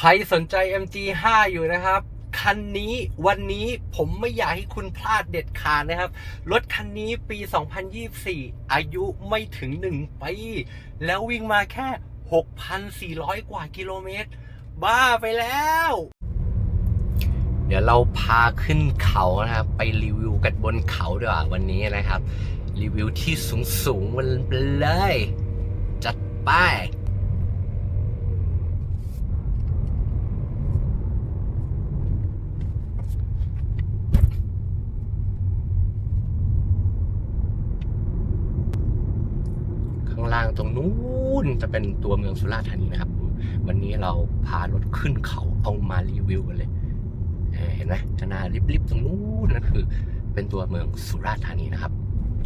ใครสนใจ MG5 อยู่นะครับคันนี้วันนี้ผมไม่อยากให้คุณพลาดเด็ดขาดนะครับ รถคันนี้ปี 2024 อายุไม่ถึง 1 ปี แล้ววิ่งมาแค่ 6,400 กว่ากิโลเมตร บ้าไปแล้ว เดี๋ยวเราพาขึ้นเขานะครับ ไปรีวิวกันบนเขาดีกว่าวันนี้นะครับ รีวิวที่สูงสูงๆมันไปเลย จัดไป้าย ข้างล่าง ตรงนู้นจะเป็นตัวเมืองสุราษฎร์ธานีนะครับ วันนี้เราพารถขึ้นเขาเอามารีวิวกันเลยเห็นไหมขนาดริบๆตรงนู้นนั่นคือ เป็นตัวเมืองสุราษฎร์ธานีนะครับ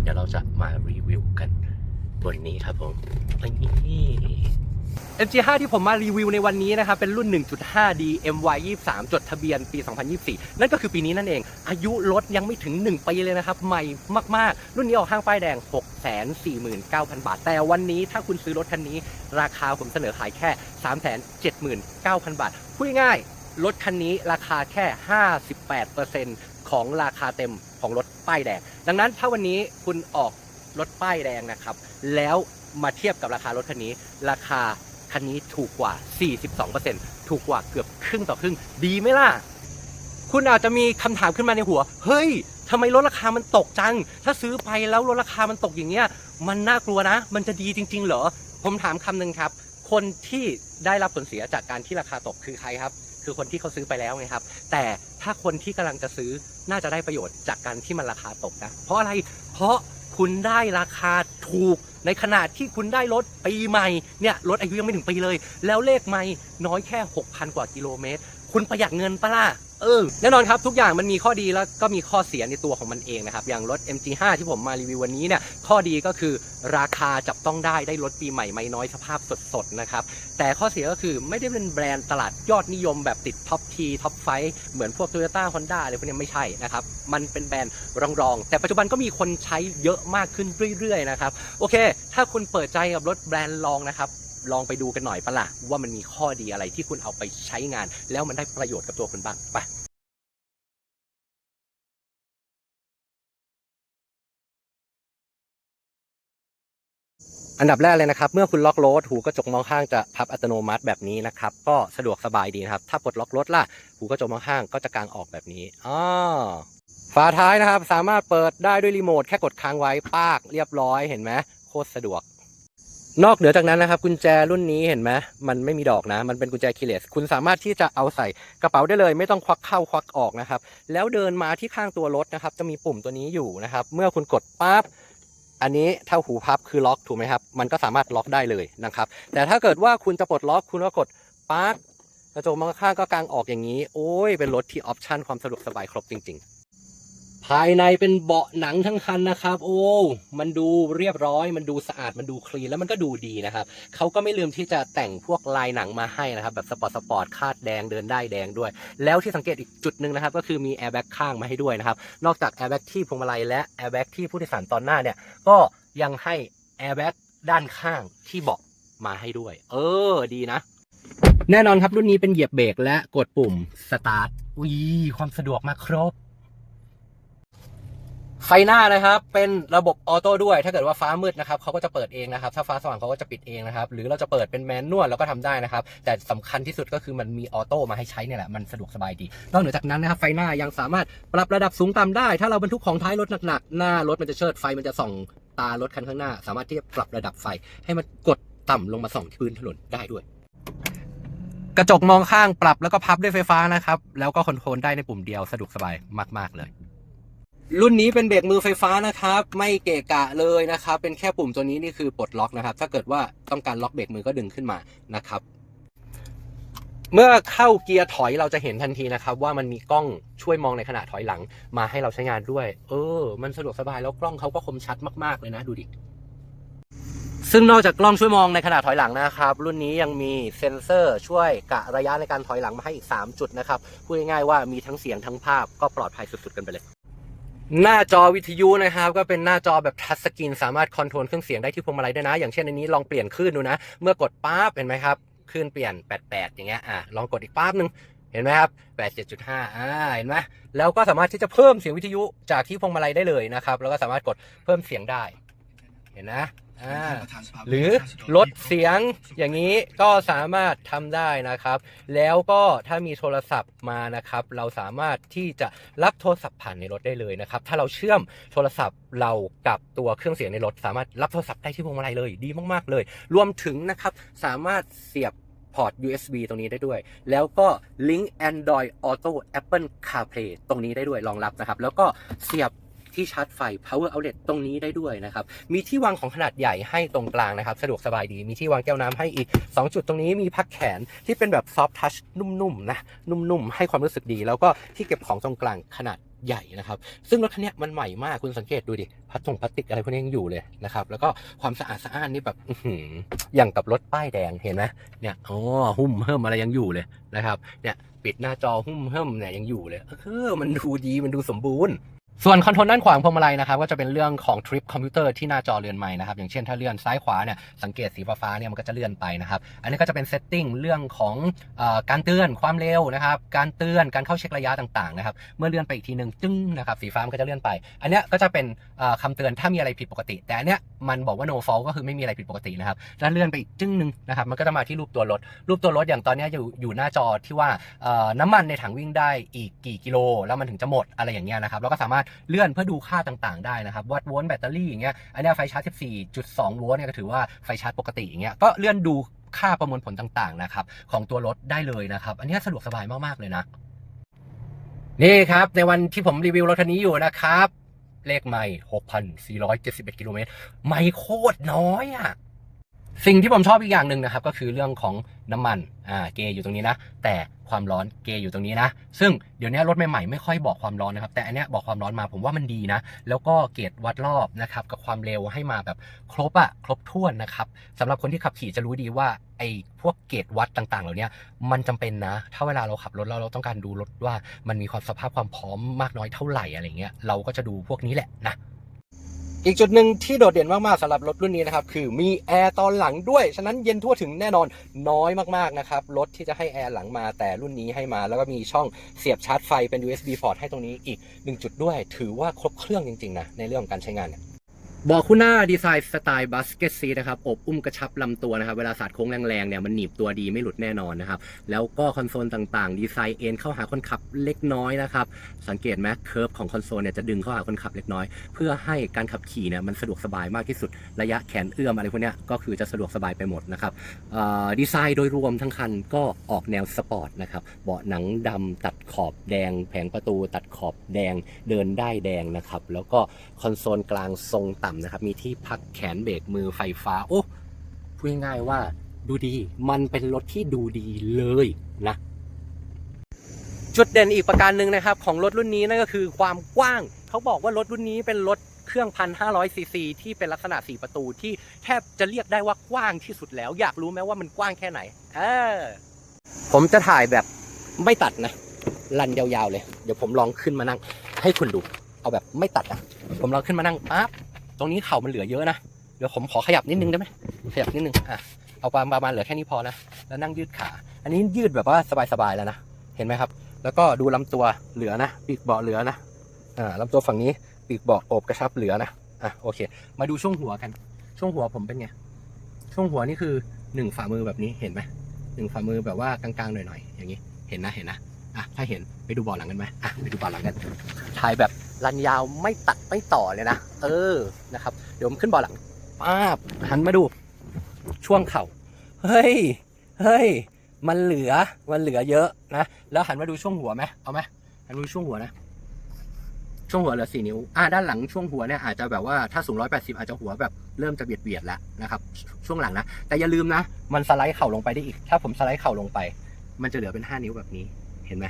เดี๋ยวเราจะมารีวิวกัน บนนี้ครับผมนี่ MG5 ที่ผมมารีวิวในวันนี้นะครับ เป็นรุ่น 1.5D MY 23จดทะเบียนปี 2024 นั่นก็คือปีนี้นั่นเอง อายุรถยังไม่ถึง 1 ปีเลยนะครับ ใหม่มาก ๆ รุ่นนี้ออกห้างป้ายแดง 649,000 บาท แต่วันนี้ถ้าคุณซื้อรถคันนี้ ราคาผมเสนอขายแค่ 379,000 บาท พูดง่ายรถคันนี้ราคาแค่ 58%ของราคาเต็มของรถป้ายแดง ดังนั้นถ้าวันนี้คุณออกรถป้ายแดงนะครับ แล้วมาเทียบกับราคารถคันนี้ ราคาคันนี้ถูกกว่า 42%ถูกกว่าเกือบครึ่งต่อครึ่ง ดีไหมล่ะ คุณอาจจะมีคำถามขึ้นมาในหัว เฮ้ยทำไมลดราคามันตกจัง ถ้าซื้อไปแล้วลดราคามันตกอย่างเงี้ย มันน่ากลัวนะ มันจะดีจริง ๆ เหรอ ผมถามคำหนึ่งครับ คนที่ได้รับผลเสียจากการที่ราคาตกคือใครครับ คือคนที่เขาซื้อไปแล้วไงครับ แต่ถ้าคนที่กำลังจะซื้อน่าจะได้ประโยชน์จากการที่มันราคาตกนะ เพราะอะไร เพราะ คุณได้ราคาถูกในขณะที่คุณได้รถปีใหม่เนี่ยรถอายุยังไม่ถึงปีเลย แล้วเลขไม่น้อยแค่ 6,000 กว่ากิโลเมตร คุณประหยัดเงินปะล่ะ เออแน่นอนครับทุกอย่างมันมีข้อดีแล้วก็มีข้อเสียในตัวของมันเองนะครับ อย่างรถ MG5 ที่ผมมารีวิววันนี้เนี่ยข้อดีก็คือราคาจับต้องได้ได้รถปีใหม่ไม่น้อยสภาพสดๆนะครับแต่ข้อเสียก็คือไม่ได้เป็นแบรนด์ตลาดยอดนิยมแบบติดท็อปทีท็อปไฟเหมือนพวก Toyota Honda อะไรพวกนี้ไม่ใช่นะครับมันเป็นแบรนด์รองๆ แต่ปัจจุบันก็มีคนใช้เยอะมากขึ้นเรื่อยๆนะครับโอเค ถ้าคุณเปิดใจกับรถแบรนด์รองนะครับลองไปดูกันหน่อยปะล่ะว่ามันมีข้อดีอะไรที่คุณเอาไปใช้งาน แล้วมันได้ประโยชน์กับตัวคุณบ้างไป อันดับแรกเลยนะครับ เมื่อคุณล็อกรถหูกระจกมองข้างจะพับอัตโนมัติแบบนี้นะครับ ก็สะดวกสบายดีนะครับ ถ้าปลดล็อกรถล่ะหูกระจกมองข้างก็จะกางออกแบบนี้อ๋อฝาท้ายนะครับ สามารถเปิดได้ด้วยรีโมทแค่กดค้างไว้ปากเรียบร้อยเห็นไหมโคตรสะดวก นอกเหนือจากนั้นนะครับ กุญแจรุ่นนี้เห็นไหมมันไม่มีดอกนะ มันเป็นกุญแจคีเลสคุณสามารถที่จะเอาใส่กระเป๋าได้เลย ไม่ต้องควักเข้าควักออกนะครับ แล้วเดินมาที่ข้างตัวรถนะครับ จะมีปุ่มตัวนี้อยู่นะครับ เมื่อคุณกดปั๊บ อันนี้ถ้าหูพับคือล็อกถูกไหมครับ มันก็สามารถล็อกได้เลยนะครับ แต่ถ้าเกิดว่าคุณจะปลดล็อกคุณก็กดปาร์กระจกมองข้างก็กางออกอย่างนี้ โอ้ย เป็นรถที่ออปชั่นความสะดวกสบายครบจริง ๆ ภายในเป็นเบาะหนังทั้งคันนะครับ โอ้ มันดูเรียบร้อย มันดูสะอาด มันดูคลีน แล้วมันก็ดูดีนะครับ เขาก็ไม่ลืมที่จะแต่งพวกลายหนังมาให้นะครับ แบบสปอร์ตสปอร์ตคาดแดงเดินได้แดงด้วย แล้วที่สังเกตอีกจุดหนึ่งนะครับ ก็คือมีแอร์แบ็กข้างมาให้ด้วยนะครับ นอกจากแอร์แบ็กที่พวงมาลัยและแอร์แบ็กที่ผู้โดยสารตอนหน้าเนี่ย ก็ยังให้แอร์แบ็กด้านข้างที่เบาะมาให้ด้วย เออ ดีนะ แน่นอนครับรุ่นนี้เป็นเหยียบเบรกและกดปุ่มสตาร์ทอุ้ยความสะดวกมาครบ ไฟหน้านะครับ เป็นระบบออโต้ด้วย ถ้าเกิดว่าฟ้ามืดนะครับเขาก็จะเปิดเองนะครับ ถ้าฟ้าสว่างเขาก็จะปิดเองนะครับ หรือเราจะเปิดเป็นแมนนวลเราก็ทำได้นะครับ แต่สำคัญที่สุดก็คือมันมีออโต้มาให้ใช้เนี่ยแหละ มันสะดวกสบายดี นอกเหนือจากนั้นนะครับ ไฟหน้ายังสามารถปรับระดับสูงต่ำได้ ถ้าเราบรรทุกของท้ายรถหนักๆ หน้ารถมันจะเชิดไฟมันจะส่องตารถคันข้างหน้า สามารถที่จะปรับระดับไฟ ให้มันกดต่ำลงมาส่องพื้นถนนได้ด้วยกระจกมองข้างปรับแล้วก็พับด้วยไฟฟ้านะครับ แล้วก็คอนโทรลได้ในปุ่มเดียวสะดวกสบายมาก ๆ เลย รุ่นนี้เป็นเบรกมือไฟฟ้านะครับ ไม่เกะกะเลยนะครับ เป็นแค่ปุ่มตัวนี้นี่คือปลดล็อกนะครับ ถ้าเกิดว่าต้องการล็อกเบรกมือก็ดึงขึ้นมานะครับ เมื่อเข้าเกียร์ถอยเราจะเห็นทันทีนะครับ ว่ามันมีกล้องช่วยมองในขณะถอยหลัง มาให้เราใช้งานด้วย เออ มันสะดวกสบายแล้วกล้องเขาก็คมชัดมากๆเลยนะดูดิซึ่งนอกจากกล้องช่วยมองในขณะถอยหลังนะครับ รุ่นนี้ยังมีเซ็นเซอร์ช่วยกะระยะในการถอยหลังมาให้อีก 3 จุดนะครับ พูดง่ายๆว่ามีทั้งเสียงทั้งภาพก็ปลอดภัยสุดๆกันไปเลย หน้าจอวิทยุนะครับ ก็เป็นหน้าจอแบบทัชสกรีนสามารถคอนโทรลเครื่องเสียงได้ที่พวงมาลัยด้วยนะ อย่างเช่นอันนี้ลองเปลี่ยนคลื่นดูนะ เมื่อกดปั๊บเห็นไหมครับคลื่นเปลี่ยน 88 อย่างเงี้ยอะลองกดอีกปั๊บหนึ่งเห็นไหมครับ 87.5 อ่า เห็นไหมแล้วก็สามารถที่จะเพิ่มเสียงวิทยุจากที่พวงมาลัยได้เลยนะครับ แล้วก็สามารถกดเพิ่มเสียงได้ เห็นนะ อ่าหรือลดเสียงอย่างนี้ก็สามารถทำได้นะครับ แล้วก็ถ้ามีโทรศัพท์มานะครับ เราสามารถที่จะรับโทรศัพท์ผ่านในรถได้เลยนะครับ ถ้าเราเชื่อมโทรศัพท์เรากับตัวเครื่องเสียงในรถ สามารถรับโทรศัพท์ได้ที่พวงมาลัยเลยดีมากๆเลย รวมถึงนะครับสามารถเสียบพอร์ต USB ตรงนี้ได้ด้วย แล้วก็ลิงก์ Android Auto Apple CarPlay ตรงนี้ได้ด้วยรองรับนะครับ แล้วก็เสียบ ที่ชาร์จไฟ Power Outlet ตรงนี้ได้ด้วยนะครับ มีที่วางของขนาดใหญ่ให้ตรงกลางนะครับ สะดวกสบายดี มีที่วางแก้วน้ำให้อีก 2 จุดตรงนี้มีพักแขนที่เป็นแบบซอฟทัชนุ่มๆนะ นุ่มๆ ให้ความรู้สึกดี แล้วก็ที่เก็บของตรงกลางขนาดใหญ่นะครับ ซึ่งรถคันนี้มันใหม่มากคุณสังเกตดูดิพลาสตรงพลาสติกอะไรพวกนี้ยังอยู่เลยนะครับ แล้วก็ความสะอาดสะอ้านนี่แบบอื้อหืออย่างกับรถป้ายแดงเห็นไหมเนี่ยอ๋อหุ้มเพิ่มอะไรยังอยู่เลยนะครับ เนี่ยปิดหน้าจอหุ้มเพิ่มเนี่ยยังอยู่เลยเออมันดูดีมันดูสมบูรณ์ ส่วนคอนโทรลด้านขวาของพวงมาลัยนะครับก็จะเป็นเรื่องของทริปคอมพิวเตอร์ที่หน้าจอเรือนใหม่นะครับอย่างเช่นถ้าเลื่อนซ้ายขวาเนี่ยสังเกตสีฟ้าเนี่ยมันก็จะเลื่อนไปนะครับอันนี้ก็จะเป็นเซตติ้งเรื่องของอการเตือนความเร็วนะครับการเตือนการเข้าเช็คระยะต่างๆนะครับเมื่อเลื่อนไปอีกทีหนึ่งจึ้งนะครับสีฟ้ามันก็จะเลื่อนไป อันนี้ก็จะเป็นเอ่อคำเตือนถ้ามีอะไรผิดปกติ แต่อันเนี้ยมันบอกว่า no fault ก็คือไม่มีอะไรผิดปกตินะครับแล้วเลื่อนไปอีกจึ้งหนึ่งนะครับมันก็จะมาที่รูปตัวรถรูปตัวรถอย่างตอนนี้อยู่อยู่หน้าจอที่ว่าน้ำมันในถังวิ่งได้อีกกี่กิโล แล้วมันถึงจะหมดอะไรอย่างเงี้ยนะครับแล้วก็สามารถเลื่อนเพื่อดูค่าต่างๆ ได้นะครับ วัดโวลต์แบตเตอรี่อย่างเงี้ย อันนี้ไฟชาร์จ 14.2 โวลต์เนี่ยก็ถือว่าไฟชาร์จปกติอย่างเงี้ย ก็เลื่อนดูค่าประมวลผลต่างๆ นะครับของตัวรถได้เลยนะครับ อันนี้สะดวกสบายมากๆ เลยนะ นี่ครับ ในวันที่ผมรีวิวรถคันนี้อยู่นะครับ เลขไม่6,471 กิโลเมตร ไม่โคตรน้อยอะ สิ่งที่ผมชอบอีกอย่างหนึ่งนะครับ ก็คือเรื่องของน้ำมันอ่าเกยอยู่ตรงนี้นะ แต่ความร้อนเกยอยู่ตรงนี้นะ ซึ่งเดี๋ยวนี้รถใหม่ๆไม่ค่อยบอกความร้อนนะครับ แต่อันเนี้ยบอกความร้อนมาผมว่ามันดีนะ แล้วก็เกจวัดรอบนะครับกับความเร็วให้มาแบบครบอะครบถ้วนนะครับสำหรับคนที่ขับขี่จะรู้ดีว่าไอ้พวกเกจวัดต่างๆ เหล่านี้มันจำเป็นนะ ถ้าเวลาเราขับรถแล้วเราต้องการดูรถว่ามันมีความสภาพความพร้อมมากน้อยเท่าไหร่อะไรเงี้ยเราก็จะดูพวกนี้แหละนะ อีกจุดหนึ่งที่โดดเด่นมากๆสำหรับรถรุ่นนี้นะครับคือมีแอร์ตอนหลังด้วย ฉะนั้นเย็นทั่วถึงแน่นอนน้อยมากๆนะครับรถที่จะให้แอร์หลังมาแต่รุ่นนี้ให้มา แล้วก็มีช่องเสียบชาร์จไฟเป็น USB port ให้ตรงนี้อีก 1 จุดด้วย ถือว่าครบเครื่องจริงๆนะในเรื่องของการใช้งานเนี่ย บอกคู่หน้าดีไซน์สไตล์บัสเกตซีนะครับอบอุ้มกระชับลำตัวนะครับ เวลาสาดโค้งแรงๆเนี่ยมันหนีบตัวดีไม่หลุดแน่นอนนะครับ แล้วก็คอนโซลต่างๆ ดีไซน์เอ็นเข้าหาคนขับเล็กน้อยนะครับ สังเกตไหมเคิร์ฟของคอนโซลเนี่ยจะดึงเข้าหาคนขับเล็กน้อย เพื่อให้การขับขี่เนี่ยมันสะดวกสบายมากที่สุดระยะแขนเอื้อมอะไรพวกนี้ก็คือจะสะดวกสบายไปหมดนะครับดีไซน์โดยรวมทั้งคันก็ออกแนวสปอร์ตนะครับเบาะหนังดำตัดขอบแดง แผงประตูตัดขอบแดงเดินได้แดงนะครับแล้วก็คอนโซลกลางทรงต่ำนะครับ มีที่พักแขนเบรกมือไฟฟ้า โอ้พูดง่ายๆว่าดูดี มันเป็นรถที่ดูดีเลยนะ จุดเด่นอีกประการหนึ่งนะครับ ของรถรุ่นนี้นั่นก็คือความกว้าง เขาบอกว่ารถรุ่นนี้เป็นรถเครื่องพันห้าร้อยซีซีที่เป็นลักษณะสี่ประตูที่แทบจะเรียกได้ว่ากว้างที่สุดแล้ว อยากรู้ไหมว่ามันกว้างแค่ไหน เออ ผมจะถ่ายแบบไม่ตัดนะรันยาวๆเลย เดี๋ยวผมลองขึ้นมานั่ง ให้คุณดู เอาแบบไม่ตัดอะผมลองขึ้นมานั่งปั๊บ ตรงนี้เข่ามันเหลือเยอะนะ เดี๋ยวผมขอขยับนิดนึงได้ไหมขยับนิดนึงอะเอาประมาณเหลือแค่นี้พอนะ แล้วนั่งยืดขา อันนี้ยืดแบบว่าสบายๆแล้วนะ เห็นไหมครับ แล้วก็ดูลำตัวเหลือนะ ปีกเบาะเหลือนะ อ่าลำตัวฝั่งนี้ปีกเบาะโอบกระชับเหลือนะ อะโอเค มาดูช่วงหัวกัน ช่วงหัวผมเป็นไง ช่วงหัวนี่คือหนึ่งฝ่ามือแบบนี้เห็นไหมหนึ่งฝ่ามือแบบว่ากลางๆหน่อยๆอย่างนี้ เห็นนะเห็นนะ อะถ้าเห็นไปดูเบาะหลังกันไหมอะไปดูเบาะหลังกันถ่ายแบบ รันยาวไม่ตัดไม่ต่อเลยนะ เออนะครับ เดี๋ยวผมขึ้นบาะหลังป้าบหันมาดู ช่วงเข่า เฮ้ย เฮ้ย มันเหลือ มันเหลือเยอะนะ แล้วหันมาดูช่วงหัวไหมเอาไหมหันมาดูช่วงหัวนะ ช่วงหัวเหลือสี่นิ้ว อ่าด้านหลังช่วงหัวเนี่ยอาจจะแบบว่าถ้าสูงร้อยแปดสิบอาจจะหัวแบบเริ่มจะเบียดเบียดแล้วนะครับ ช่วงหลังนะ แต่อย่าลืมนะ มันสไลด์เข่าลงไปได้อีก ถ้าผมสไลด์เข่าลงไป มันจะเหลือเป็นห้านิ้วแบบนี้ เห็นไหม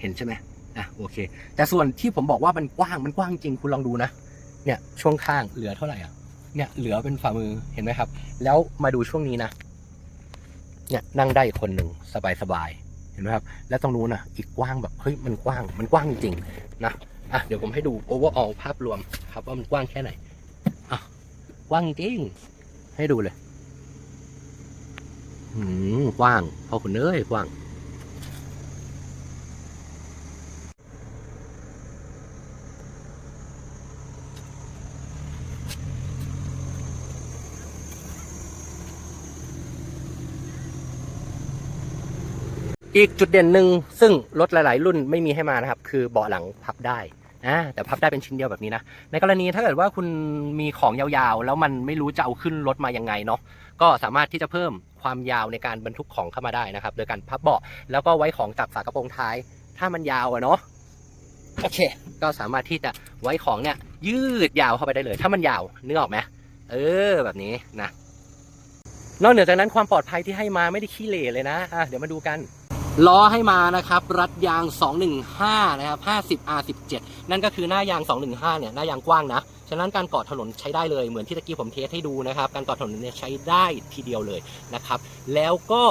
เห็นใช่ไหม อะโอเค แต่ส่วนที่ผมบอกว่ามันกว้างมันกว้างจริงคุณลองดูนะ เนี่ยช่วงข้างเหลือเท่าไหร่อะเนี่ยเหลือเป็นฝ่ามือเห็นไหมครับ แล้วมาดูช่วงนี้นะ เนี่ยนั่งได้คนหนึ่งสบายสบายๆเห็นไหมครับ แล้วตรงนู้นนะอีกกว้างแบบเฮ้ยมันกว้างมันกว้างจริงนะอะเดี๋ยวผมให้ดูโอเวอร์ออลภาพรวมครับว่ามันกว้างแค่ไหนอะกว้างจริงให้ดูเลยออืมกว้างพอคุณเอ้ยกว้าง อีกจุดเด่นหนึ่งซึ่งรถหลาย ๆ รุ่นไม่มีให้มานะครับ คือเบาะหลังพับได้อ่าแต่พับได้เป็นชิ้นเดียวแบบนี้นะ ในกรณีถ้าเกิดว่าคุณมีของยาวๆ แล้วมันไม่รู้จะเอาขึ้นรถมายังไงเนาะก็สามารถที่จะเพิ่มความยาวในการบรรทุกของเข้ามาได้นะครับ โดยการพับเบาะแล้วก็ไว้ของจากฝากระโปรงท้าย ถ้ามันยาวอะเนาะโอเค ก็สามารถที่จะไว้ของเนี่ย ยืดยาวเข้าไปได้เลย ถ้ามันยาวนึกออกไหมเออแบบนี้นะนอกเหนือจากนั้นความปลอดภัยที่ให้มาไม่ได้ขี้เหร่เลยนะอะเดี๋ยวมาดูกัน ล้อให้มานะครับ รัดยาง 215 นะครับ 50 R17 นั่นก็คือหน้ายาง 215 เนี่ย หน้ายางกว้างนะ ฉะนั้นการเกาะถนนใช้ได้เลย เหมือนที่ตะกี้ผมเทสให้ดูนะครับ การเกาะถนนเนี่ยใช้ได้ทีเดียวเลยนะครับ แล้วก็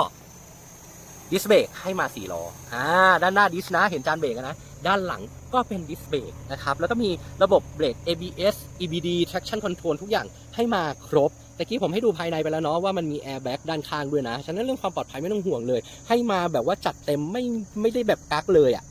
ดิสเบรกให้มา4ล้ออ่าด้านหน้าดิสนะ เห็นจานเบรกนะ ด้านหลังก็เป็นดิสเบรกนะครับ แล้วก็มีระบบเบรก ABS EBD traction control ทุกอย่างให้มาครบ ตะกี้ผมให้ดูภายในไปแล้วเนาะว่ามันมีแอร์แบ็กด้านข้างด้วยนะ ฉะนั้นเรื่องความปลอดภัยไม่ต้องห่วงเลย ให้มาแบบว่าจัดเต็มไม่ไม่ได้แบบกักเลยอะ่ะ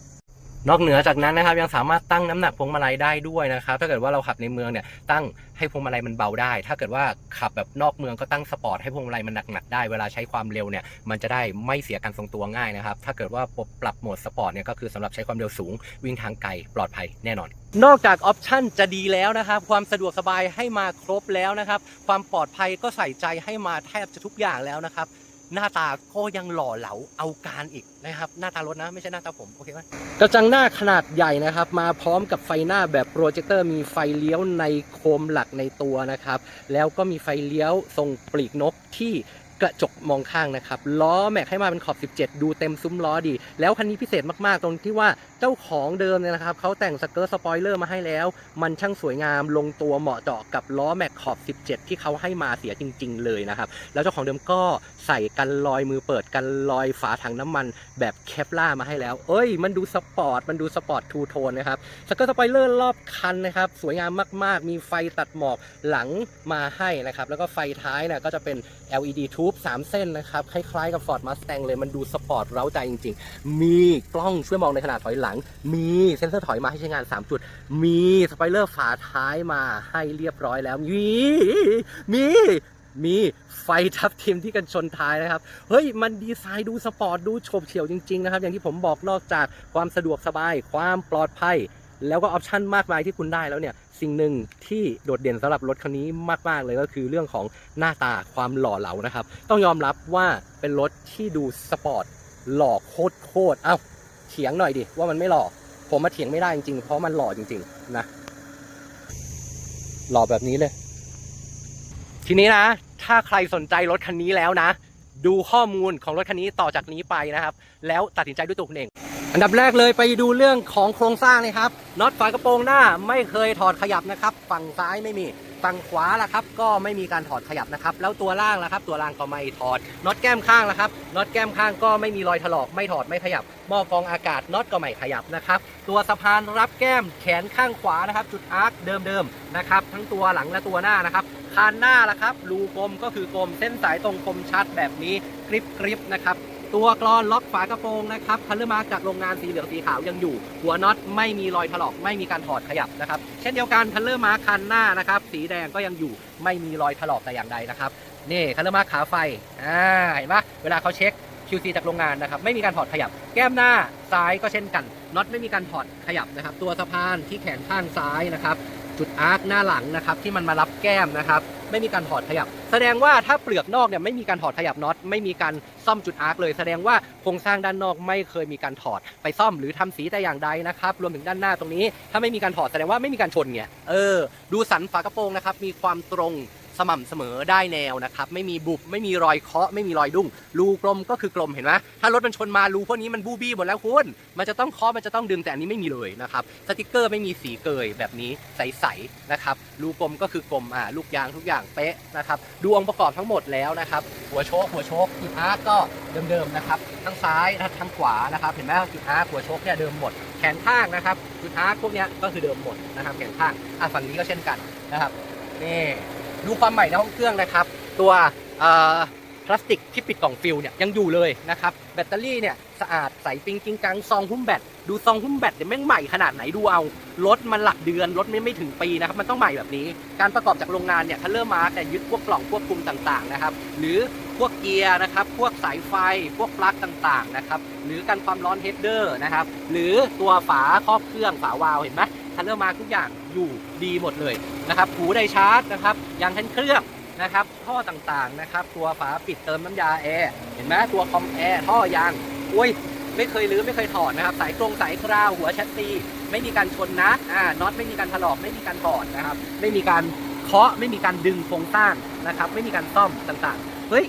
นอกเหนือจากนั้นนะครับยังสามารถตั้งน้ำหนักพวงมาลัยได้ด้วยนะครับถ้าเกิดว่าเราขับในเมืองเนี่ยตั้งให้พวงมาลัยมันเบาได้ ถ้าเกิดว่าขับแบบนอกเมืองก็ตั้งสปอร์ตให้พวงมาลัยมันหนักๆได้เวลาใช้ความเร็วเนี่ยมันจะได้ไม่เสียการทรงตัวง่ายนะครับถ้าเกิดว่าปรับโหมดสปอร์ตเนี่ยก็คือสำหรับใช้ความเร็วสูงวิ่งทางไกลปลอดภัยแน่นอน นอกจากออปชั่นจะดีแล้วนะครับความสะดวกสบายให้มาครบแล้วนะครับความปลอดภัยก็ใส่ใจให้มาแทบจะทุกอย่างแล้วนะครับ หน้าตาก็ยังหล่อเหลาเอาการอีกนะครับ หน้าตารถนะไม่ใช่หน้าตาผมโอเคไหมกระจังหน้าขนาดใหญ่นะครับ มาพร้อมกับไฟหน้าแบบโปรเจคเตอร์มีไฟเลี้ยวในโคมหลักในตัวนะครับ แล้วก็มีไฟเลี้ยวทรงปลีกนกที่กระจกมองข้างนะครับ ล้อแม็กให้มาเป็นขอบ 17 ดูเต็มซุ้มล้อดี แล้วคันนี้พิเศษมากๆ ตรงที่ว่าเจ้าของเดิมเนี่ยนะครับเขาแต่งสเกิร์ตสปอยเลอร์มาให้แล้ว มันช่างสวยงามลงตัวเหมาะเจาะกับล้อแม็กขอบ 17 ที่เขาให้มาเสียจริง ๆ เลยนะครับ แล้วเจ้าของเดิมก็ใส่กันลอยมือเปิดกันลอยฝาถังน้ำมันแบบเคปล่ามาให้แล้ว เอ้ย มันดูสปอร์ตมันดูสปอร์ตทูโทนนะครับสเกิร์ตสปอยเลอร์รอบคันนะครับสวยงามมากๆ มีไฟตัดหมอกหลังมาให้นะครับแล้วก็ไฟท้ายเนี่ยก็จะเป็น LED tube 3 เส้นนะครับคล้ายๆกับ Ford Mustang เลยมันดูสปอร์ตเร้าใจจริง ๆ มีกล้องช่วยมองในขณะถอยหลังมีเซ็นเซอร์ถอยมาให้ใช้งาน 3 จุด มีสไปเลอร์ฝาท้ายมาให้เรียบร้อยแล้ว มี มีมีไฟทับทิมที่กันชนท้ายนะครับ เฮ้ย มันดีไซน์ดูสปอร์ตดูโฉบเฉี่ยวจริง ๆ นะครับ อย่างที่ผมบอกนอกจากความสะดวกสบาย ความปลอดภัย แล้วก็ออปชั่นมากมายที่คุณได้แล้วเนี่ย สิ่งหนึ่งที่โดดเด่นสำหรับรถคันนี้มาก ๆ เลยก็คือเรื่องของหน้าตาความหล่อเหลานะครับ ต้องยอมรับว่าเป็นรถที่ดูสปอร์ตหล่อโคตรโคตรเอ้า เถียงหน่อยดิว่ามันไม่หล่อ ผมมาเถียงไม่ได้จริงๆ เพราะมันหล่อจริงๆนะ หล่อแบบนี้เลย ทีนี้นะ ถ้าใครสนใจรถคันนี้แล้วนะ ดูข้อมูลของรถคันนี้ต่อจากนี้ไปนะครับ แล้วตัดสินใจด้วยตัวคุณเอง อันดับแรกเลยไปดูเรื่องของโครงสร้างเลยครับน็อตฝากระโปรงหน้าไม่เคยถอดขยับนะครับ ฝั่งซ้ายไม่มี ฝั่งขวาล่ะครับ ก็ไม่มีการถอดขยับนะครับ แล้วตัวล่างล่ะครับ ตัวล่างก็ไม่ถอดน็อตแก้มข้างล่ะครับน็อตแก้มข้างก็ไม่มีรอยถลอกไม่ถอดไม่ขยับหม้อกรองอากาศน็อตก็ไม่ขยับนะครับ ตัวสะพานรับแก้มแขนข้างขวานะครับ จุดอาร์คเดิมๆนะครับ ทั้งตัวหลังและตัวหน้านะครับคานหน้าล่ะครับรูกลมก็คือกลมเส้นสายตรงคมชัดแบบนี้กริบกริบนะครับ ตัวกรอนล็อกฝากระโปรงนะครับคันเลอร์มาจากโรงงานสีเหลืองสีขาวยังอยู่ หัวน็อตไม่มีรอยถลอกไม่มีการถอดขยับนะครับ เช่นเดียวกันคันเลอร์มาคันหน้านะครับ สีแดงก็ยังอยู่ไม่มีรอยถลอกแต่อย่างใดนะครับนี่คันเลอร์มาขาไฟอ่าเห็นปะเวลาเขาเช็ค QC จากโรงงานนะครับไม่มีการถอดขยับ แก้มหน้าซ้ายก็เช่นกันน็อตไม่มีการถอดขยับนะครับ ตัวสะพานที่แขนข้างซ้ายนะครับ จุดอาร์คหน้าหลังนะครับที่มันมารับแก้มนะครับ ไม่มีการถอดขยับ แสดงว่าถ้าเปลือกนอกเนี่ยไม่มีการถอดขยับน็อตไม่มีการซ่อมจุดอาร์คเลย แสดงว่าโครงสร้างด้านนอกไม่เคยมีการถอดไปซ่อมหรือทำสีแต่อย่างใดนะครับรวมถึงด้านหน้าตรงนี้ ถ้าไม่มีการถอดแสดงว่าไม่มีการชนไงเออ ดูสันฝากระโปรงนะครับมีความตรง สม่ำเสมอได้แนวนะครับไม่มีบุบไม่มีรอยเคาะไม่มีรอยดุ้งรูกลมก็คือกลมเห็นไหมถ้ารถมันชนมารูพวกนี้มันบูบี้หมดแล้วคุณมันจะต้องเคาะมันจะต้องดึงแต่อันนี้ไม่มีเลยนะครับสติกเกอร์ไม่มีสีเกยแบบนี้ใสๆนะครับรูกลมก็คือกลมอ่าลูกยางทุกอย่างเป๊ะนะครับดูองค์ประกอบทั้งหมดแล้วนะครับหัวโชคหัวโชคจุดอาร์ก็เดิมๆนะครับทั้งซ้ายทั้งขวานะครับเห็นไหมจุดอาร์หัวโชคเนี่ยเดิมหมดแขนข้างนะครับจุดอาร์พวกนี้ก็คือเดิมหมดนะครับแขนข้างอะฝั่งนี้ก็เช่นกันนะครับนี่ ดูความใหม่ในห้องเครื่องนะครับ ตัวพลาสติกที่ปิดกล่องฟิลเนี่ยยังอยู่เลยนะครับ แบตเตอรี่เนี่ยสะอาดใสปิงกิงกังซองหุ้มแบตดูซองหุ้มแบตเนี่ยแม่งใหม่ขนาดไหนดูเอารถมันหลักเดือนรถไม่ไม่ถึงปีนะครับมันต้องใหม่แบบนี้ การประกอบจากโรงงานเนี่ยคัลเลอร์มาร์กเนี่ยยึดพวกกล่องควบคุมต่างๆนะครับหรือพวกเกียร์นะครับ พวกสายไฟ พวกปลั๊กต่างๆนะครับ หรือการความร้อนเฮดเดอร์นะครับ หรือตัวฝาครอบเครื่องฝาวาล์วเห็นไหม คัลเลอร์มาทุกอย่างอยู่ดีหมดเลยนะครับหูไดชาร์จนะครับยางแท่นเครื่องนะครับท่อต่างๆนะครับ ตัวฝาปิดเติมน้ำยาแอร์เห็นไหมตัวคอมแอร์ท่อยางอุ้ยไม่เคยรื้อไม่เคยถอดนะครับ สายตรงสายกราวหัวแชสซีไม่มีการชนนะอ่าน็อตไม่มีการถลอกไม่มีการถอดนะครับ ไม่มีการเคาะไม่มีการดึงโครงสร้างนะครับ ไม่มีการซ่อมต่างๆ เฮ้ย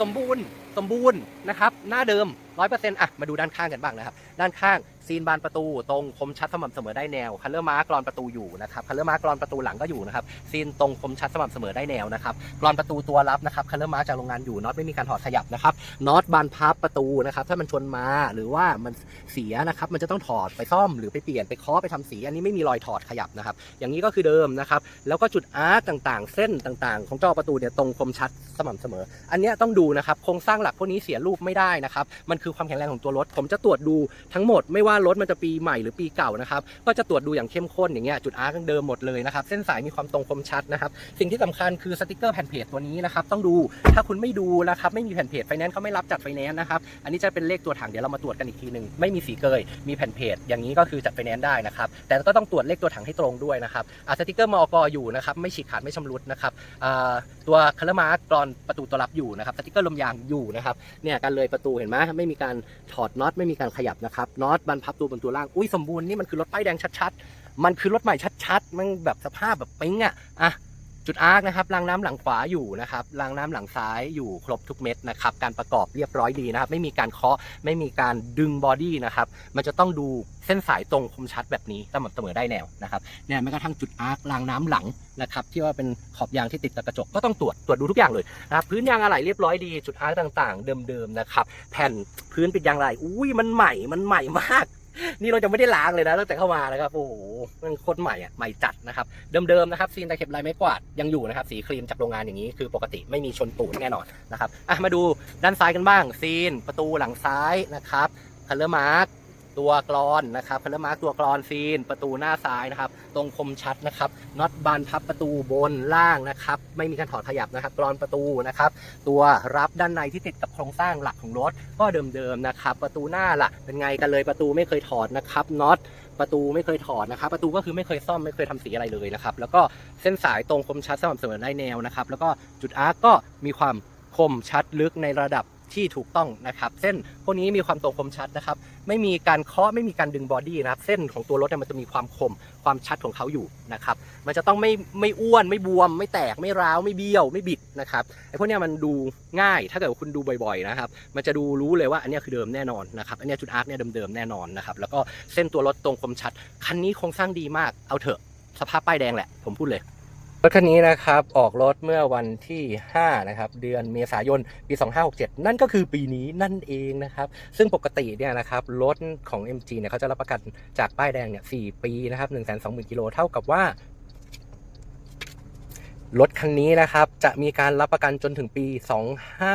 สมบูรณ์สมบูรณ์นะครับ หน้าเดิม100%อะมาดูด้านข้างกันบ้างนะครับ ด้านข้างซีนบานประตูตรงคมชัดสม่ำเสมอได้แนวคัลเลอร์มาร์กรอนประตูอยู่นะครับคัลเลอร์มาร์กรอนประตูหลังก็อยู่นะครับซีนตรงคมชัดสม่ำเสมอได้แนวนะครับกรอนประตูตัวรับนะครับคัลเลอร์มาร์กจากโรงงานอยู่น็อตไม่มีการถอดขยับนะครับน็อตบานพับประตูนะครับถ้ามันชนมาหรือว่ามันเสียนะครับมันจะต้องถอดไปซ่อมหรือไปเปลี่ยนไปเคาะไปทำสี อันนี้ไม่มีรอยถอดขยับนะครับอย่างนี้ก็คือเดิมนะครับแล้วก็จุดอาร์ตต่างๆ เส้นต่างๆ ของจอประตูเนี่ยตรงคมชัดสม่ำเสมอ อันนี้ต้องดูนะครับโครงสร้างหลักพวกนี้เสียรูปไม่ได้นะครับมันคือความแข็งแรงของตัวรถ ผมจะตรวจดูทั้งหมดไม่ว่ารถมันจะปีใหม่หรือปีเก่านะครับก็จะตรวจดูอย่างเข้มข้นอย่างเงี้ยจุดอาร์ยังเดิมหมดเลยนะครับเส้นสายมีความตรงคมชัดนะครับสิ่งที่สำคัญคือสติกเกอร์แผ่นเพจตัวนี้นะครับต้องดูถ้าคุณไม่ดูนะครับไม่มีแผ่นเพจไฟแนนซ์เขาไม่รับจัดไฟแนนซ์นะครับอันนี้จะเป็นเลขตัวถังเดี๋ยวเรามาตรวจกันอีกทีหนึ่งไม่มีสีเกยมีแผ่นเพจอย่างนี้ก็คือจัดไฟแนนซ์ได้นะครับแต่ก็ต้องตรวจเลขตัวถังให้ตรงด้วยนะครับอะสติกเกอร์มอกอยู่นะครับไม่ฉีกขาดไม่ชำรุดนะครับตัวคัลเลอร์มาร์กกรอนประตูตัวรับอยู่นะครับสติกเกอร์ลมยางอยู่นะครับเนี่ยการเลยประตูเห็นไหมไม่มีมีการถอดน็อตไม่มีการขยับนะครับน็อตบันพับตัวบนตัวล่างอุ้ยสมบูรณ์นี่มันคือรถป้ายแดงชัดๆมันคือรถใหม่ชัดๆมันแบบสภาพแบบปิ๊งอะอะ จุดอาร์คนะครับรางน้ำหลังขวาอยู่นะครับรางน้ำหลังซ้ายอยู่ครบทุกเม็ดนะครับการประกอบเรียบร้อยดีนะครับ ไม่มีการเคาะไม่มีการดึงบอดี้นะครับมันจะต้องดูเส้นสายตรงคมชัดแบบนี้สม่ำเสมอได้แนวนะครับเนี่ยแม้กระทั่งจุดอาร์ครางน้ำหลังนะครับที่ว่าเป็นขอบยางที่ติดกับกระจกก็ต้องตรวจตรวจดูทุกอย่างเลยนะครับพื้นยางอะไหล่เรียบร้อยดีจุดอาร์คต่างๆ เดิมๆนะครับแผ่นพื้นเปิดยางอะไหล่อุ้ยมันใหม่มันใหม่มาก นี่เราจะไม่ได้ล้างเลยนะตั้งแต่เข้ามานะครับโอ้โหมันโคตรใหม่อะใหม่จัดนะครับเดิมๆนะครับซีนตะเข็บลายไม้กวาดยังอยู่นะครับสีครีมจากโรงงานอย่างนี้คือปกติไม่มีชนตูนแน่นอนนะครับอะมาดูด้านซ้ายกันบ้างซีนประตูหลังซ้ายนะครับคัลเลอร์มาร์ ตัวกรอนนะครับคัลเลอร์มาร์กตัวกรอนซีน ประตูหน้าซ้ายนะครับ ตรงคมชัดนะครับน็อตบานพับประตูบนล่างนะครับ ไม่มีการถอดขยับนะครับกรอนประตูนะครับ ตัวรับด้านในที่ติดกับโครงสร้างหลักของรถก็เดิมๆนะครับ ประตูหน้าล่ะเป็นไงกันเลยประตูไม่เคยถอดนะครับน็อตประตูไม่เคยถอดนะครับ ประตูก็คือไม่เคยซ่อมไม่เคยทำสีอะไรเลยนะครับ แล้วก็เส้นสายตรงคมชัดสม่ำเสมอได้แนวนะครับ แล้วก็จุดอาร์กก็มีความคมชัดลึกในระดับ ที่ถูกต้องนะครับ เส้นพวกนี้มีความตรงคมชัดนะครับ ไม่มีการเคาะไม่มีการดึงบอดี้นะครับ เส้นของตัวรถเนี่ยมันจะมีความคมความชัดของเขาอยู่นะครับ มันจะต้องไม่ไม่อ้วนไม่บวม ไม่แตกไม่ร้าวไม่เบี้ยวไม่บิดนะครับไอ้พวกเนี้ยมันดูง่ายถ้าเกิดคุณดูบ่อยๆนะครับ มันจะดูรู้เลยว่าอันนี้คือเดิมแน่นอนนะครับ อันนี้จุดอาร์คเนี่ยเดิมๆแน่นอนนะครับ แล้วก็เส้นตัวรถตรงคมชัด คันนี้โครงสร้างดีมาก เอาเถอะ สภาพป้ายแดงแหละ ผมพูดเลย รถคันนี้นะครับออกรถเมื่อวันที่ 5 นะครับ เดือนเมษายน ปี 2567 นั่นก็คือปีนี้นั่นเองนะครับ ซึ่งปกติเนี่ยนะครับรถของ MG เนี่ยเขาจะรับประกันจากป้ายแดงเนี่ย 4 ปีนะครับ 120,000 กิโลเท่ากับว่ารถคันนี้นะครับ จะมีการรับประกันจนถึงปี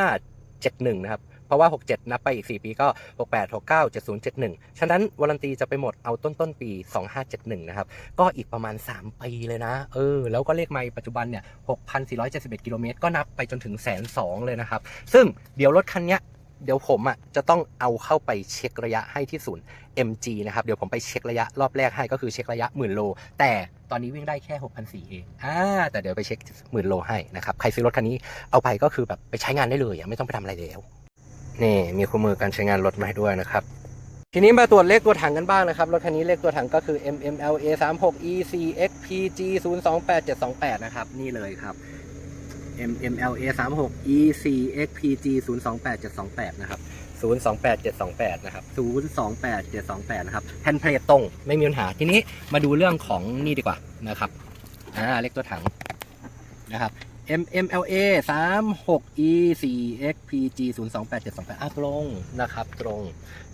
2571 นะครับ เพราะว่า 67 นับไปอีก 4 ปีก็ 68 69 70 71 ฉะนั้นวารันตีจะไปหมดเอาต้นต้นปี 2571 นะครับ ก็อีกประมาณ 3 ปีเลยนะ เออ แล้วก็เลขไมล์ปัจจุบันเนี่ย 6,471 กิโลเมตร ก็นับไปจนถึงแสนสองเลยนะครับ ซึ่งเดี๋ยวรถคันเนี้ยเดี๋ยวผมอะจะต้องเอาเข้าไปเช็คระยะให้ที่ศูนย์ MG นะครับ เดี๋ยวผมไปเช็คระยะรอบแรกให้ก็คือเช็คระยะหมื่นโล แต่ตอนนี้วิ่งได้แค่6,400เองอ่าแต่เดี๋ยวไปเช็คหมื่นโลให้นะครับ ใครซื้อรถคันนี้เอาไปก็คือแบบไปใช้งานได้เลยไม่ต้องไปทำอะไรแล้ว นี่มีคู่มือการใช้งานรถมาให้ด้วยนะครับ ทีนี้มาตรวจเลขตัวถังกันบ้างนะครับ รถคันนี้เลขตัวถังก็คือ MMLA 36 EC XPG 028728นะครับ นี่เลยครับ MMLA 36 EC XPG 028728นะครับ028728 นะครับ 028728 นะครับ แผ่นเพลทตรง ไม่มีปัญหา ทีนี้มาดูเรื่องของนี่ดีกว่านะครับ อ่า เลขตัวถังนะครับ MMLA 36 E 4 XPG 028 728อะตรงนะครับ ตรง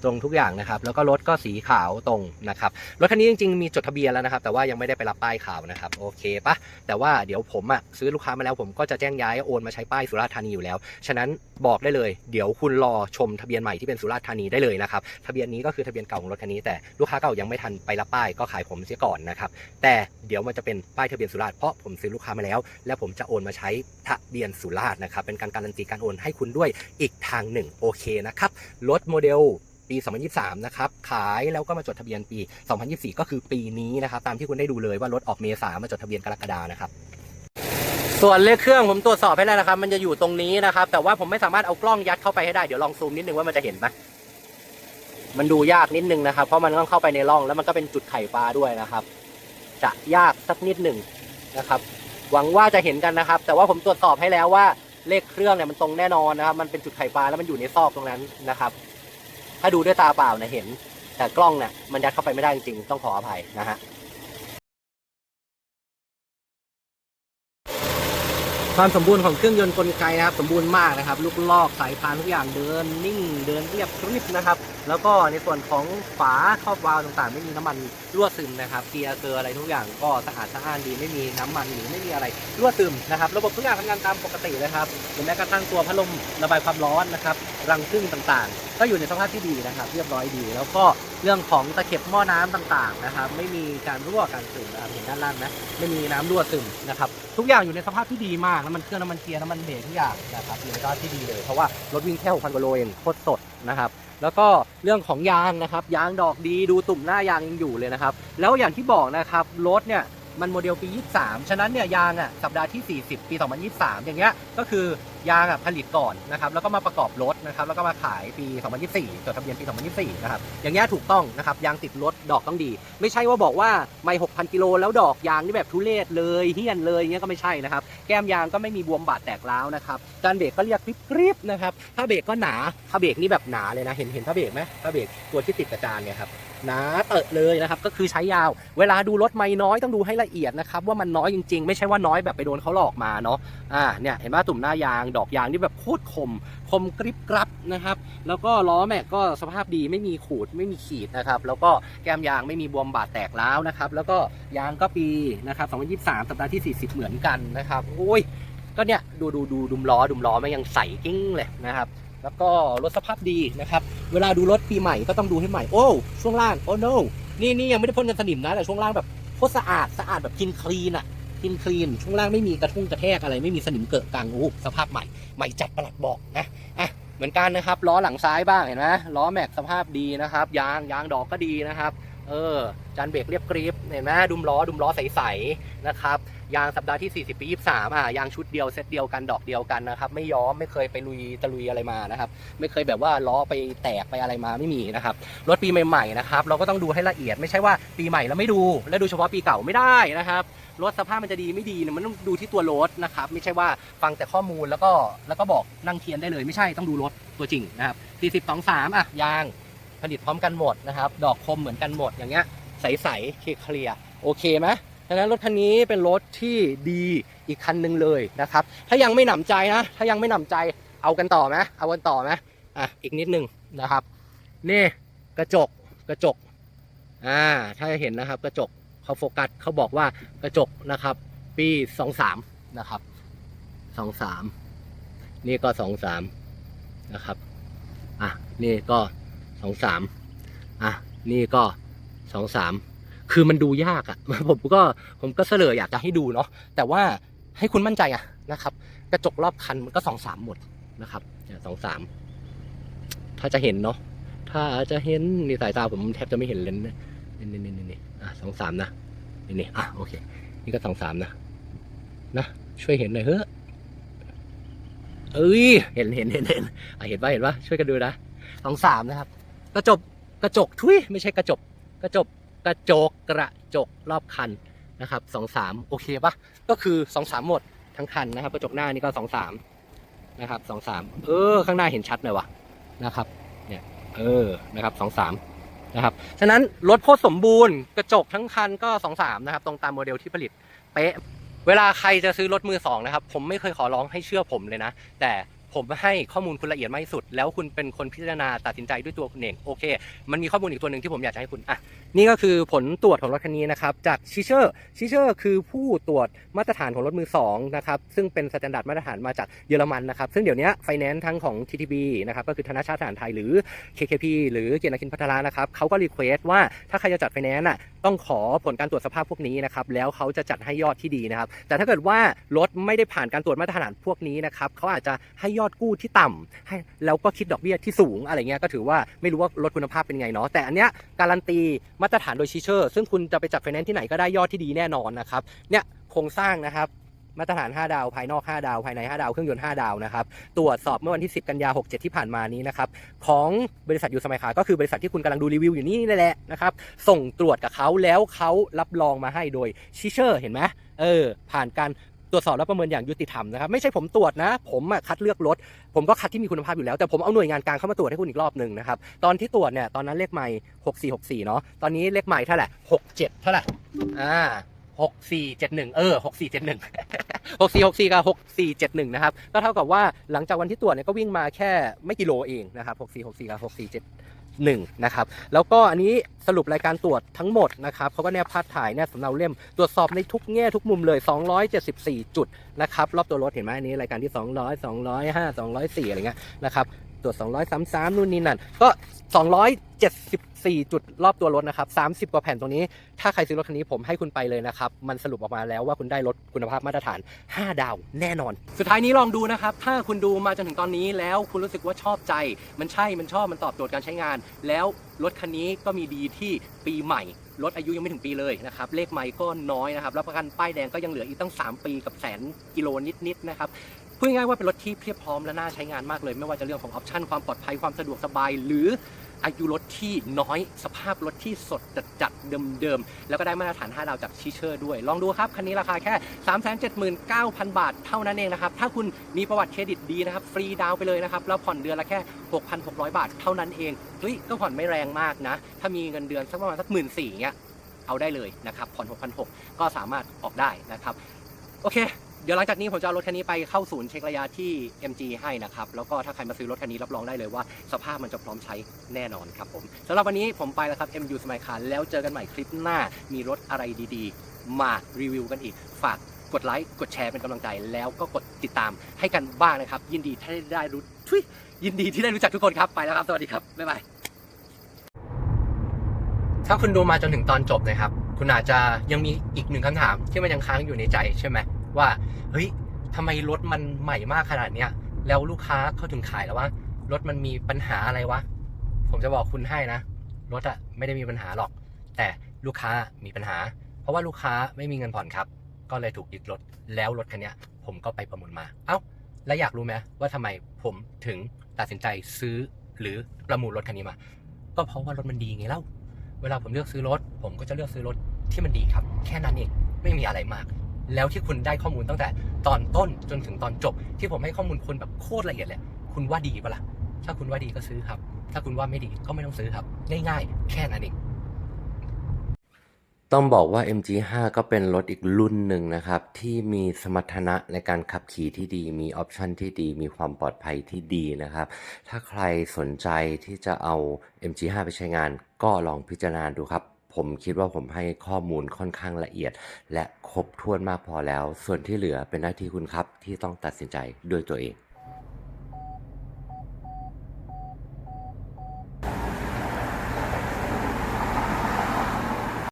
ตรงทุกอย่างนะครับ แล้วก็รถก็สีขาวตรงนะครับ รถคันนี้จริงๆมีจดทะเบียนแล้วนะครับ แต่ว่ายังไม่ได้ไปรับป้ายขาวนะครับ โอเคปะแต่ว่าเดี๋ยวผมอะซื้อลูกค้ามาแล้วผมก็จะแจ้งย้ายโอนมาใช้ป้ายสุราษฎร์ธานีอยู่แล้ว ฉะนั้นบอกได้เลย เดี๋ยวคุณรอชมทะเบียนใหม่ที่เป็นสุราษฎร์ธานีได้เลยนะครับ ทะเบียนนี้ก็คือทะเบียนเก่าของรถคันนี้ แต่ลูกค้าเก่ายังไม่ทันไปรับป้ายก็ขายผมเสียก่อนนะครับ แต่เดี๋ยวมันจะเป็นป้ายทะเบียนสุราษฎร์เพราะผมซื้อลูกค้ามาแล้ว และผมจะโอนมาใช้ทะเบียนสุราษฎร์นะครับ เป็นการการันตีการโอนให้คุณด้วยอีกทางหนึ่งโอเคนะครับ รถโมเดล ปี 2023 นะครับ ขายแล้วก็มาจดทะเบียนปี 2024 ก็คือปีนี้นะครับ ตามที่คุณได้ดูเลยว่ารถออกเมษามาจดทะเบียนกรกฎานะครับ ส่วนเลขเครื่องผมตรวจสอบให้แล้วนะครับ มันจะอยู่ตรงนี้นะครับ แต่ว่าผมไม่สามารถเอากล้องยัดเข้าไปให้ได้ เดี๋ยวลองซูมนิดนึงว่ามันจะเห็นไหมมันดูยากนิดนึงนะครับ เพราะมันต้องเข้าไปในร่อง แล้วมันก็เป็นจุดไข่ปลาด้วยนะครับ จะยากสักนิดหนึ่งนะครับ หวังว่าจะเห็นกันนะครับ แต่ว่าผมตรวจสอบให้แล้วว่าเลขเครื่องเนี่ยมันตรงแน่นอนนะครับ มันเป็นจุดไข่ปลาแล้วมันอยู่ในซอกตรงนั้นนะครับ ถ้าดูด้วยตาเปล่าเนี่ยเห็น แต่กล้องเนี่ยมันยัดเข้าไปไม่ได้จริงๆต้องขออภัยนะฮะความสมบูรณ์ของเครื่องยนต์กลไกนะครับ สมบูรณ์มากนะครับ ลูกลอกสายพานทุกอย่างเดินนิ่งเดินเรียบกริบนะครับ แล้วก็ในส่วนของฝาครอบวาล์วต่างๆ ไม่มีน้ำมันรั่วซึมนะครับเกียร์เกลืออะไรทุกอย่างก็สะอาดสะอ้านดีไม่มีน้ำมันหรือไม่มีอะไรรั่วซึมนะครับ ระบบทุกอย่างทำงานตามปกตินะครับหรือแม้กระทั่งตัวพัดลมระบายความร้อนนะครับรังพึ่งต่างๆ ก็อยู่ในสภาพที่ดีนะครับ เรียบร้อยดี แล้วก็เรื่องของตะเข็บหม้อน้ำต่างๆนะครับ ไม่มีการรั่วการซึมนะครับเห็นด้านล่างนะไม่มีน้ำรั่วซึมนะครับทุกอย่างอยู่ในสภาพที่ดีมากน้ำมันเครื่องน้ำมันเกียร์น้ำมันเบรกทุกอย่างนะครับอยู่ในสภาพที่ดีเลยเพราะว่ารถวิ่งแค่6,000กว่าโลเองโคตรสดนะครับ แล้วก็เรื่องของยางนะครับ ยางดอกดีดูตุ่มหน้ายางยังอยู่เลยนะครับ แล้วอย่างที่บอกนะครับรถเนี่ย มันโมเดลปี 23 ฉะนั้นเนี่ยยางอะสัปดาห์ที่ 40 ปี 2023 อย่างเงี้ยก็คือยางอะผลิตก่อนนะครับแล้วก็มาประกอบรถนะครับแล้วก็มาขายปี 2024 จดทะเบียนปี 2024 นะครับอย่างเงี้ยถูกต้องนะครับยางติดรถดอกต้องดี ไม่ใช่ว่าบอกว่าไม่6,000 กิโลแล้วดอกยางนี่แบบทุเรศเลยเฮี้ยนเลยเงี้ยก็ไม่ใช่นะครับแก้มยางก็ไม่มีบวมบาดแตกร้าวนะครับการเบรกก็เรียกกริบๆนะครับถ้าเบรกก็หนาถ้าเบรกนี่แบบหนาเลยนะเห็นเห็นผ้าเบรกไหมผ้าเบรกตัวที่ติดกระจานเนี่ยครับ หนาเตอะเลยนะครับก็คือใช้ยาว เวลาดูรถไม่น้อยต้องดูให้ละเอียดนะครับว่ามันน้อยจริงๆ ไม่ใช่ว่าน้อยแบบไปโดนเขาหลอกมาเนาะอ่าเนี่ยเห็นว่าตุ่มหน้ายางดอกยางนี่แบบโคตรคม คมกริบกรับนะครับแล้วก็ล้อแม็กก็สภาพดีไม่มีขูดไม่มีขีดนะครับแล้วก็แก้มยางไม่มีบวมบาดแตกร้าวนะครับแล้วก็ยางก็ปีนะครับ2023 สัปดาห์ที่ 40 เหมือนกันนะครับโอ้ยก็เนี่ยดูดูดูดุมล้อดุมล้อมันยังใสกิ้งเลยนะครับ แล้วก็รถสภาพดีนะครับ เวลาดูรถปีใหม่ก็ต้องดูให้ใหม่ โอ้ช่วงล่างโอ้ no นี่นี่ยังไม่ได้พ่นกันสนิมนะแต่ช่วงล่างแบบโคตรสะอาดสะอาดแบบกินคลีนอะกินคลีนช่วงล่างไม่มีกระทุ่งกระแทกอะไรไม่มีสนิมเกิดกลางโอ้สภาพใหม่ใหม่จัดประหลัดบอกนะอะเหมือนกันนะครับล้อหลังซ้ายบ้างเห็นไหมล้อแม็กสภาพดีนะครับ ยางยางดอกก็ดีนะครับ เออจานเบรกเรียบกริบเห็นไหมดุมล้อดุมล้อใสๆนะครับยางสัปดาห์ที่ 40 ปี 23 อะยางชุดเดียวเซตเดียวกันดอกเดียวกันนะครับ ไม่ย้อมไม่เคยไปลุยตะลุยอะไรมานะครับ ไม่เคยแบบว่าล้อไปแตกไปอะไรมาไม่มีนะครับรถปีใหม่ๆนะครับเราก็ต้องดูให้ละเอียดไม่ใช่ว่าปีใหม่แล้วไม่ดู แล้วดูเฉพาะปีเก่าไม่ได้นะครับรถสภาพมันจะดีไม่ดีเนี่ยมันต้องดูที่ตัวรถนะครับไม่ใช่ว่าฟังแต่ข้อมูลแล้วก็แล้วก็บอกนั่งเทียนได้เลยไม่ใช่ต้องดูรถตัวจริงนะครับ 40 23 อะยาง ผลิตพร้อมกันหมดนะครับ ดอกคมเหมือนกันหมดอย่างเงี้ยใสๆเคลียร์โอเคไหมดังนั้นรถคันนี้เป็นรถที่ดีอีกคันหนึ่งเลยนะครับ ถ้ายังไม่หนำใจนะ ถ้ายังไม่หนำใจเอากันต่อไหมเอากันต่อไหมอะอีกนิดนึงนะครับ นี่กระจกกระจกอ่าถ้าจะเห็นนะครับ กระจกเขาโฟกัสเขาบอกว่ากระจกนะครับ ปีสองสามนะครับสองสามนี่ก็สองสามนะครับอะนี่ก็ สองสามอะนี่ก็สองสามคือมันดูยากอะ่ะผมก็ผมก็เสลออยากจะให้ดูเนาะแต่ว่าให้คุณมั่นใจอะนะครับ กระจกรอบคันมันก็สองสามหมดนะครับสองสามถ้าจะเห็นเนาะถ้าจะเห็นนี่สายตาผมแทบจะไม่เห็นเลยนะนี่นี่นี่นี่อะสองสามนะนี่นี่อะโอเค นี่ก็สองสามนะนะช่วยเห็นหน่อยเฮ้อเอ้ยเห็นเห็นเห็นเห็นอะเห็นป่ะเห็นป่ะช่วยกันดูนะสองสามนะครับ กระจกกระจกทุยไม่ใช่กระจกกระจกกระจกกระจกรอบคันนะครับสองสามโอเคปะก็คือสองสามหมดทั้งคันนะครับ กระจกหน้านี่ก็สองสามนะครับสองสามเออ ข้างหน้าเห็นชัดหน่อยวะนะครับเนี่ยเออนะครับสองสามนะครับฉะนั้นรถโคตรสมบูรณ์กระจกทั้งคันก็สองสามนะครับ ตรงตามโมเดลที่ผลิตเป๊ะเวลาใครจะซื้อรถมือสองนะครับ ผมไม่เคยขอร้องให้เชื่อผมเลยนะ แต่ ผมให้ข้อมูลคุณละเอียดมากที่สุด แล้วคุณเป็นคนพิจารณาตัดสินใจด้วยตัวคุณเองโอเค มันมีข้อมูลอีกตัวหนึ่งที่ผมอยากจะให้คุณอะนี่ก็คือผลตรวจของรถคันนี้นะครับจากชิเชอร์ชิเชอร์คือผู้ตรวจมาตรฐานของรถมือสองนะครับซึ่งเป็นสแตนดาร์ดมาตรฐานมาจากเยอรมันนะครับซึ่งเดี๋ยวนี้ไฟแนนซ์ทั้งของ TTB นะครับก็คือธนาชาติทหารไทยหรือ KKP หรือเกียรตินคินพัทรานะครับเขาก็รีเควสว่าถ้าใครจะจัดไฟแนนซ์อะต้องขอผลการตรวจสภาพพวกนี้นะครับแล้วเขาจะจัดให้ยอดที่ดีนะครับแต่ถ้าเกิดว่ารถไม่ได้ผ่านการตรวจมาตรฐานพวกนี้นะครับเขาอาจจะให้ยอดกู้ที่ต่ำให้แล้วก็คิดดอกเบี้ยที่สูงอะไรเงี้ยก็ถือว่าไม่รู้ว่ารถคุณภาพเป็นไงเนาะแต่อันเนี้ยการันตีมาตรฐานโดยชิเชอร์ ซึ่งคุณจะไปจัดไฟแนนซ์ที่ไหนก็ได้ยอดที่ดีแน่นอนนะครับเนี่ยโครงสร้างนะครับมาตรฐาน 5 ดาว ภายนอก 5 ดาว ภายใน 5 ดาว เครื่องยนต์ 5 ดาว นะครับ ตรวจสอบเมื่อวันที่ 10 กันยา 67 ที่ผ่านมานี้นะครับ ของบริษัทยูสมัยขาก็คือบริษัทที่คุณกำลังดูรีวิวอยู่นี่นี่แหละนะครับ ส่งตรวจกับเขาแล้วเขารับรองมาให้โดยชิเชอร์ เห็นไหมเออ ผ่านการ ตรวจสอบและประเมินอย่างยุติธรรมนะครับไม่ใช่ผมตรวจนะ ผมคัดเลือกรถ ผมก็คัดที่มีคุณภาพอยู่แล้วแต่ผมเอาหน่วยงานกลางเข้ามาตรวจให้คุณอีกรอบหนึ่งนะครับตอนที่ตรวจเนี่ยตอนนั้นเลขใหม่6464เนาะตอนนี้เลขใหม่เท่าไหร่67เท่าไหร่อ่า6471เออ6471 6464กับ6471นะครับก็เท่ากับว่าหลังจากวันที่ตรวจเนี่ยก็วิ่งมาแค่ไม่กี่โลเองนะครับ6464กับ 1นะครับแล้วก็อันนี้สรุปรายการตรวจทั้งหมดนะครับเขาก็แนบภาพถ่ายแนบสำเนาเล่มตรวจสอบในทุกแง่ทุกมุมเลย 274 จุดนะครับรอบตัวรถเห็นไหมอันนี้รายการที่ 200 205 204อะไรเงี้ยนะครับ ตรวจ233 นู่นนี่นั่น ก็ 274 จุดรอบตัวรถนะครับ 30 กว่าแผ่นตรงนี้ ถ้าใครซื้อรถคันนี้ผมให้คุณไปเลยนะครับ มันสรุปออกมาแล้วว่าคุณได้รถคุณภาพมาตรฐาน 5 ดาวแน่นอน สุดท้ายนี้ลองดูนะครับ ถ้าคุณดูมาจนถึงตอนนี้แล้วคุณรู้สึกว่าชอบใจ มันใช่ มันชอบ มันตอบโจทย์การใช้งาน แล้วรถคันนี้ก็มีดีที่ปีใหม่รถอายุยังไม่ถึงปีเลยนะครับ เลขใหม่ก็น้อยนะครับ แล้วประกันป้ายแดงก็ยังเหลืออีกตั้ง 3 ปีกับแสนกิโลนิดๆนะครับ พูดง่ายๆว่าเป็นรถที่เพียบพร้อมและน่าใช้งานมากเลย ไม่ว่าจะเรื่องของออปชันความปลอดภัยความสะดวกสบาย หรืออายุรถที่น้อยสภาพรถที่สดจัดจัดเดิมๆ แล้วก็ได้มาตรฐาน 5 ดาวจากชิเชอร์ด้วย ลองดูครับ คันนี้ราคาแค่ 379,000 บาทเท่านั้นเองนะครับ ถ้าคุณมีประวัติเครดิตดีนะครับ ฟรีดาวไปเลยนะครับ แล้วผ่อนเดือนละแค่ 6,600 บาทเท่านั้นเองเฮ้ยก็ผ่อนไม่แรงมากนะ ถ้ามีเงินเดือนสักประมาณสักหมื่นสี่เงี้ยเอาได้เลยนะครับผ่อน6,600ก็สามารถออกได้นะครับโอเค เดี๋ยวหลังจากนี้ผมจะเอารถคันนี้ไปเข้าศูนย์เช็คระยะที่ MG ให้นะครับ แล้วก็ถ้าใครมาซื้อรถคันนี้รับรองได้เลยว่า สภาพมันจะพร้อมใช้แน่นอนครับผมสำหรับวันนี้ผมไปแล้วครับ MU สมัยคารแล้วเจอกันใหม่คลิปหน้า มีรถอะไรดีๆ มารีวิวกันอีก ฝากกดไลค์ กดแชร์เป็นกำลังใจ แล้วก็กดติดตามให้กันบ้างนะครับ ยินดีที่ได้รู้ทุยยินดีที่ได้รู้จักทุกคนครับ ไปแล้วครับ สวัสดีครับ บ๊ายบาย ถ้าคุณดูมาจนถึงตอนจบนะครับ คุณอาจจะยังมีอีกหนึ่งคำถามที่มันยังค้างอยู่ในใจใช่ไหม ว่าเฮ้ยทำไมรถมันใหม่มากขนาดเนี้ยแล้วลูกค้าเขาถึงขายแล้วว่ารถมันมีปัญหาอะไรวะ ผมจะบอกคุณให้นะ รถอะไม่ได้มีปัญหาหรอก แต่ลูกค้ามีปัญหา เพราะว่าลูกค้าไม่มีเงินผ่อนครับ ก็เลยถูกยึดรถ แล้วรถคันนี้ผมก็ไปประมูลมา เอ้า แล้วอยากรู้ไหมว่าทำไมผมถึงตัดสินใจซื้อหรือประมูลรถคันนี้มา ก็เพราะว่ารถมันดีไงเล่า เวลาผมเลือกซื้อรถ ผมก็จะเลือกซื้อรถที่มันดีครับ แค่นั้นเอง ไม่มีอะไรมาก แล้วที่คุณได้ข้อมูลตั้งแต่ตอนต้นจนถึงตอนจบ ที่ผมให้ข้อมูลคุณแบบโคตรละเอียดเลยคุณว่าดีปะล่ะถ้าคุณว่าดีก็ซื้อครับ ถ้าคุณว่าไม่ดีก็ไม่ต้องซื้อครับ ง่ายๆ แค่นั้นเองต้องบอกว่า MG5 ก็เป็นรถอีกรุ่นหนึ่งนะครับ ที่มีสมรรถนะในการขับขี่ที่ดี มีออปชันที่ดี มีความปลอดภัยที่ดีนะครับ ถ้าใครสนใจที่จะเอา MG5 ไปใช้งานก็ลองพิจารณาดูครับ ผมคิดว่าผมให้ข้อมูลค่อนข้างละเอียด และครบถ้วนมากพอแล้ว ส่วนที่เหลือเป็นหน้าที่คุณครับที่ต้องตัดสินใจด้วยตัวเอง